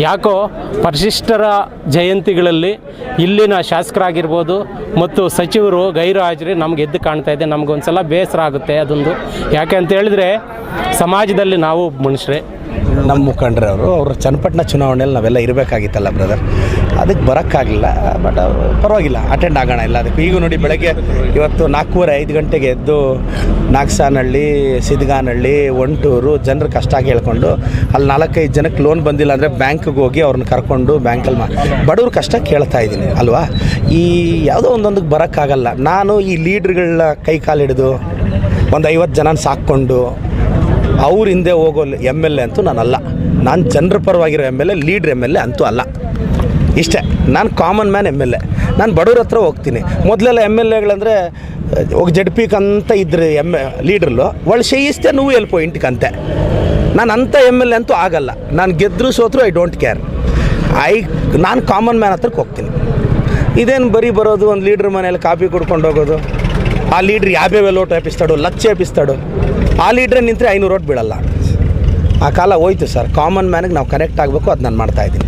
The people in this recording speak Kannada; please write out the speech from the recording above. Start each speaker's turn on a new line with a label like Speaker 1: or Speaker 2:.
Speaker 1: ಯಾಕೋ ಪರಿಶಿಷ್ಟರ ಜಯಂತಿಗಳಲ್ಲಿ ಇಲ್ಲಿನ ಶಾಸಕರಾಗಿರ್ಬೋದು ಮತ್ತು ಸಚಿವರು ಗೈರು ಹಾಜರಿ ನಮ್ಗೆ ಎದ್ದು ಕಾಣ್ತಾ ಇದೆ ನಮಗೊಂದ್ಸಲ ಬೇಸರ ಆಗುತ್ತೆ ಅದೊಂದು. ಯಾಕೆ ಅಂತ ಹೇಳಿದ್ರೆ, ಸಮಾಜದಲ್ಲಿ ನಾವು ಮನುಷ್ಯರೇ.
Speaker 2: ನಮ್ಮ ಮುಖಂಡರವರು ಅವರು ಚನ್ನಪಟ್ಟಣ ಚುನಾವಣೆಯಲ್ಲಿ ನಾವೆಲ್ಲ ಇರಬೇಕಾಗಿತ್ತಲ್ಲ ಬ್ರದರ್ ಅದಕ್ಕೆ ಬರೋಕ್ಕಾಗಲಿಲ್ಲ ಬಟ್ ಪರವಾಗಿಲ್ಲ ಅಟೆಂಡ್ ಆಗೋಣ ಎಲ್ಲ ಅದಕ್ಕೆ. ಈಗ ನೋಡಿ ಬೆಳಗ್ಗೆ ಇವತ್ತು ನಾಲ್ಕೂವರೆ ಐದು ಗಂಟೆಗೆ ಎದ್ದು ನಾಗಸಾನಹಳ್ಳಿ ಸಿದ್ಗಾನಹಳ್ಳಿ ಒಂಟೂರು ಜನರು ಕಷ್ಟ ಹೇಳ್ಕೊಂಡು ಅಲ್ಲಿ ನಾಲ್ಕೈದು ಜನಕ್ಕೆ ಲೋನ್ ಬಂದಿಲ್ಲ ಅಂದರೆ ಬ್ಯಾಂಕ್ಗೆ ಹೋಗಿ ಅವ್ರನ್ನ ಕರ್ಕೊಂಡು ಬ್ಯಾಂಕಲ್ಲಿ ಮಾ ಬಡವ್ರ ಕಷ್ಟ ಕೇಳ್ತಾ ಇದ್ದೀನಿ, ಅಲ್ವಾ? ಈ ಯಾವುದೋ ಒಂದೊಂದಕ್ಕೆ ಬರೋಕ್ಕಾಗಲ್ಲ. ನಾನು ಈ ಲೀಡ್ರ್ಗಳನ್ನ ಕೈ ಕಾಲು ಹಿಡಿದು ಒಂದು ಐವತ್ತು ಜನನ ಸಾಕ್ಕೊಂಡು ಅವ್ರ ಹಿಂದೆ ಹೋಗೋ ಎಂ ಎಲ್ ಎ ಅಂತೂ ನಾನಲ್ಲ. ನಾನು ಜನರ ಪರವಾಗಿರೋ M L A, leader M L A ಅಂತೂ ಅಲ್ಲ. ಇಷ್ಟೇ. ನಾನು common man M L A. ನಾನು ಬಡವ್ರ ಹತ್ರ ಹೋಗ್ತೀನಿ. ಮೊದಲೆಲ್ಲ ಎಂ ಎಲ್ ಎಗಳಂದರೆ, ಹೋಗಿ ಜಡ್ ಪಿಕ್ ಅಂತ ಇದ್ರೆ ಎಂ ಲೀಡ್ರಲ್ಲು, ಒಳ್ಳೆ ಶೇಯಿಸ್ತೆ ನೀವು ಎಲ್ಪೋ ಇಂಟಿಕಂತೆ ನಾನು ಅಂಥ ಎಂ ಎಲ್ ಎ ಅಂತೂ ಆಗಲ್ಲ. ನಾನು ಗೆದ್ದರೂ ಸೋತ್ರು ಐ ಡೋಂಟ್ ಕೇರ್. ಐ, ನಾನು ಕಾಮನ್ ಮ್ಯಾನ್ ಹತ್ರಕ್ಕೆ ಹೋಗ್ತೀನಿ. ಇದೇನು ಬರೀ ಬರೋದು, ಒಂದು ಲೀಡ್ರ್ ಮನೇಲಿ ಕಾಪಿ ಕುಡ್ಕೊಂಡು ಹೋಗೋದು? ಆ ಲೀಡ್ರ್ ಯಾವ್ಯಾವ ಲೋಟ ಎಪಿಸ್ತಾಡು ಲಕ್ಷ ಎಪಿಸ್ತಾಡು ಆ ಲೀಡ್ರೇ ನಿಂತರೆ ಐನೂರು ಓಟ್ ಬೀಳಲ್ಲ. ಆ ಕಾಲ ಹೋಯ್ತು ಸರ್. ಕಾಮನ್ ಮ್ಯಾನಿಗೆ ನಾವು ಕನೆಕ್ಟ್ ಆಗಬೇಕು ಅದು ನಾನು ಮಾಡ್ತಾ ಇದ್ದೀನಿ.